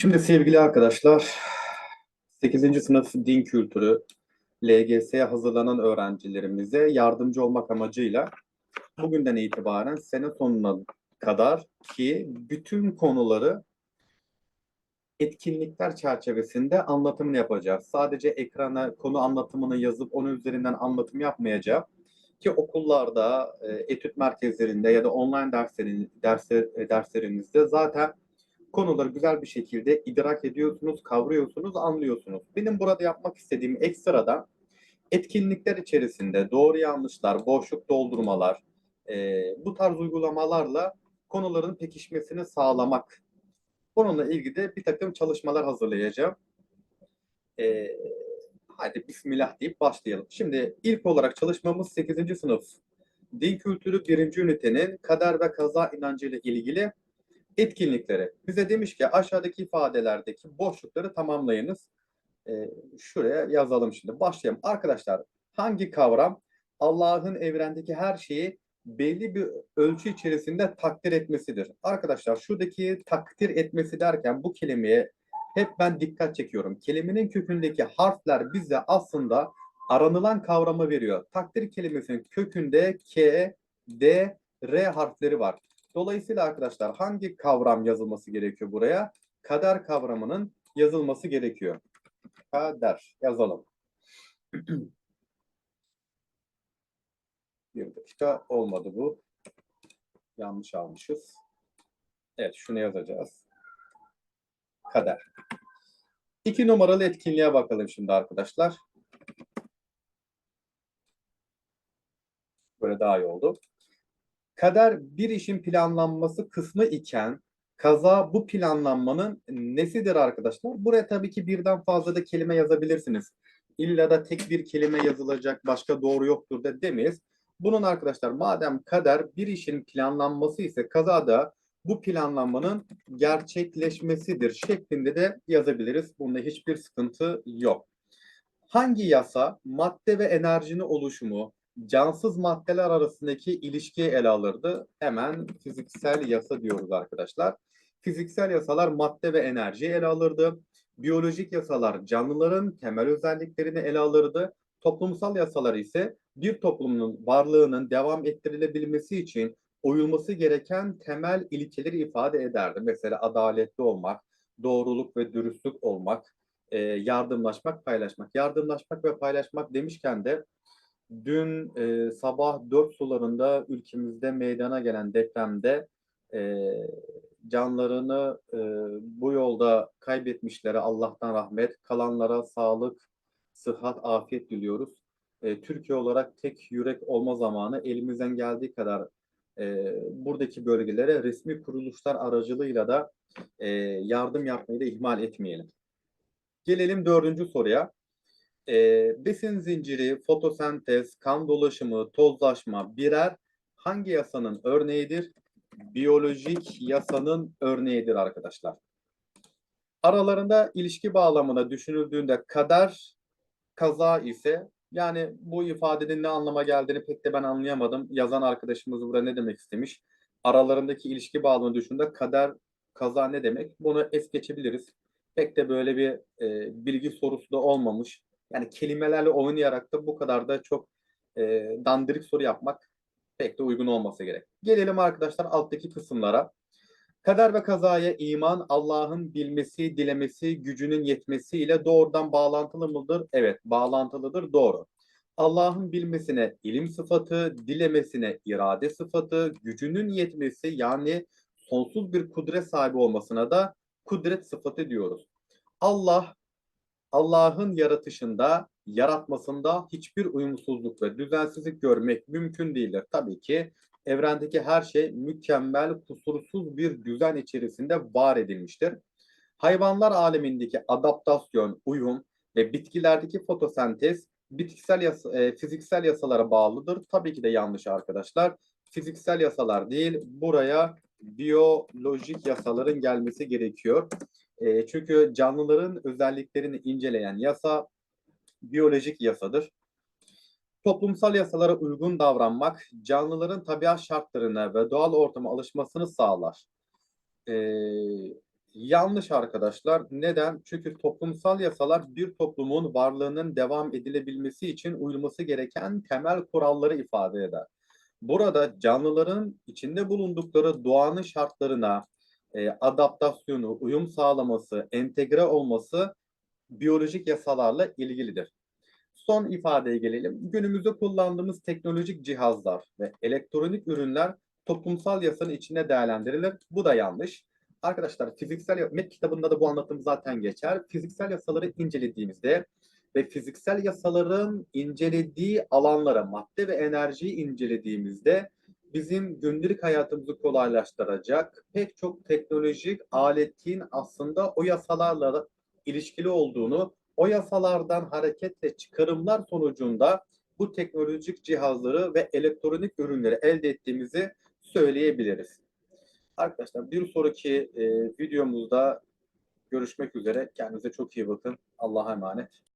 Şimdi sevgili arkadaşlar, 8. sınıf din kültürü LGS'ye hazırlanan öğrencilerimize yardımcı olmak amacıyla bugünden itibaren sene sonuna kadar ki bütün konuları etkinlikler çerçevesinde anlatımını yapacağız. Sadece ekrana konu anlatımını yazıp onun üzerinden anlatım yapmayacağım. Ki okullarda, e, etüt merkezlerinde ya da online derslerin, dersler, e, derslerinizde zaten konuları güzel bir şekilde idrak ediyorsunuz, kavruyorsunuz, anlıyorsunuz. Benim burada yapmak istediğim ekstradan etkinlikler içerisinde doğru yanlışlar, boşluk doldurmalar, e, bu tarz uygulamalarla konuların pekişmesini sağlamak. Bununla ilgili de bir takım çalışmalar hazırlayacağım. E, hadi bismillah deyip başlayalım. Şimdi ilk olarak çalışmamız 8. sınıf Din Kültürü 1. ünitenin kader ve kaza inancıyla ilgili etkinlikleri. Bize demiş ki aşağıdaki ifadelerdeki boşlukları tamamlayınız. Ee, şuraya yazalım şimdi. Başlayalım. Arkadaşlar hangi kavram Allah'ın evrendeki her şeyi belli bir ölçü içerisinde takdir etmesidir? Arkadaşlar şuradaki takdir etmesi derken bu kelimeye hep ben dikkat çekiyorum. Kelimenin kökündeki harfler bize aslında aranılan kavramı veriyor. Takdir kelimesinin kökünde K, D, R harfleri var. Dolayısıyla arkadaşlar hangi kavram yazılması gerekiyor buraya? Kader kavramının yazılması gerekiyor. Kader yazalım. Bir dakika olmadı bu. Yanlış almışız. Evet şunu yazacağız. Kader. İki numaralı etkinliğe bakalım şimdi arkadaşlar. Böyle daha iyi oldu. Kader bir işin planlanması kısmı iken kaza bu planlanmanın nesidir arkadaşlar? Buraya tabii ki birden fazla da kelime yazabilirsiniz. İlla da tek bir kelime yazılacak başka doğru yoktur da demeyiz. Bunun arkadaşlar madem kader bir işin planlanması ise kazada bu planlanmanın gerçekleşmesidir şeklinde de yazabiliriz. Bunda hiçbir sıkıntı yok. Hangi yasa madde ve enerjinin oluşumu, cansız maddeler arasındaki ilişkiyi ele alırdı. Hemen fiziksel yasa diyoruz arkadaşlar. Fiziksel yasalar madde ve enerjiyi ele alırdı. Biyolojik yasalar canlıların temel özelliklerini ele alırdı. Toplumsal yasalar ise bir toplumun varlığının devam ettirilebilmesi için uyulması gereken temel ilkeleri ifade ederdi. Mesela adaletli olmak, doğruluk ve dürüstlük olmak, e, yardımlaşmak, paylaşmak. Yardımlaşmak ve paylaşmak demişken de dün e, sabah 4 sularında ülkemizde meydana gelen depremde e, canlarını e, bu yolda kaybetmişlere Allah'tan rahmet, kalanlara sağlık, sıhhat, afiyet diliyoruz. E, Türkiye olarak tek yürek olma zamanı elimizden geldiği kadar e, buradaki bölgelere resmi kuruluşlar aracılığıyla da e, yardım yapmayı da ihmal etmeyelim. Gelelim dördüncü soruya. E, besin zinciri, fotosentez, kan dolaşımı, tozlaşma birer hangi yasanın örneğidir? Biyolojik yasanın örneğidir arkadaşlar. Aralarında ilişki bağlamına düşünüldüğünde kader, kaza ise yani bu ifadenin ne anlama geldiğini pek de ben anlayamadım. Yazan arkadaşımız burada ne demek istemiş? Aralarındaki ilişki bağlamını düşündüğünde kader, kaza ne demek? Bunu es geçebiliriz. Pek de böyle bir e, bilgi sorusu da olmamış. Yani kelimelerle oynayarak da bu kadar da çok e, dandirik soru yapmak pek de uygun olmasa gerek. Gelelim arkadaşlar alttaki kısımlara. Kader ve kazaya iman Allah'ın bilmesi, dilemesi, gücünün yetmesi ile doğrudan bağlantılı mıdır? Evet, bağlantılıdır, doğru. Allah'ın bilmesine ilim sıfatı, dilemesine irade sıfatı, gücünün yetmesi yani sonsuz bir kudret sahibi olmasına da kudret sıfatı diyoruz. Allah Allah'ın yaratışında, yaratmasında hiçbir uyumsuzluk ve düzensizlik görmek mümkün değildir. Tabii ki evrendeki her şey mükemmel, kusursuz bir düzen içerisinde var edilmiştir. Hayvanlar alemindeki adaptasyon, uyum ve bitkilerdeki fotosentez bitkisel yasa, e, fiziksel yasalara bağlıdır. Tabii ki de yanlış arkadaşlar. Fiziksel yasalar değil, buraya biyolojik yasaların gelmesi gerekiyor. E, çünkü canlıların özelliklerini inceleyen yasa biyolojik yasadır. Toplumsal yasalara uygun davranmak canlıların tabiat şartlarına ve doğal ortama alışmasını sağlar. E, Yanlış arkadaşlar. Neden? Çünkü toplumsal yasalar bir toplumun varlığının devam edilebilmesi için uyulması gereken temel kuralları ifade eder. Burada canlıların içinde bulundukları doğanın şartlarına e, adaptasyonu, uyum sağlaması, entegre olması biyolojik yasalarla ilgilidir. Son ifadeye gelelim. Günümüzde kullandığımız teknolojik cihazlar ve elektronik ürünler toplumsal yasanın içinde değerlendirilir. Bu da yanlış. Arkadaşlar fiziksel MET kitabında da bu anlatım zaten geçer. Fiziksel yasaları incelediğimizde ve fiziksel yasaların incelediği alanlara madde ve enerjiyi incelediğimizde bizim günlük hayatımızı kolaylaştıracak pek çok teknolojik aletin aslında o yasalarla ilişkili olduğunu, o yasalardan hareketle çıkarımlar sonucunda bu teknolojik cihazları ve elektronik ürünleri elde ettiğimizi söyleyebiliriz. Arkadaşlar bir sonraki e, videomuzda görüşmek üzere. Kendinize çok iyi bakın. Allah'a emanet.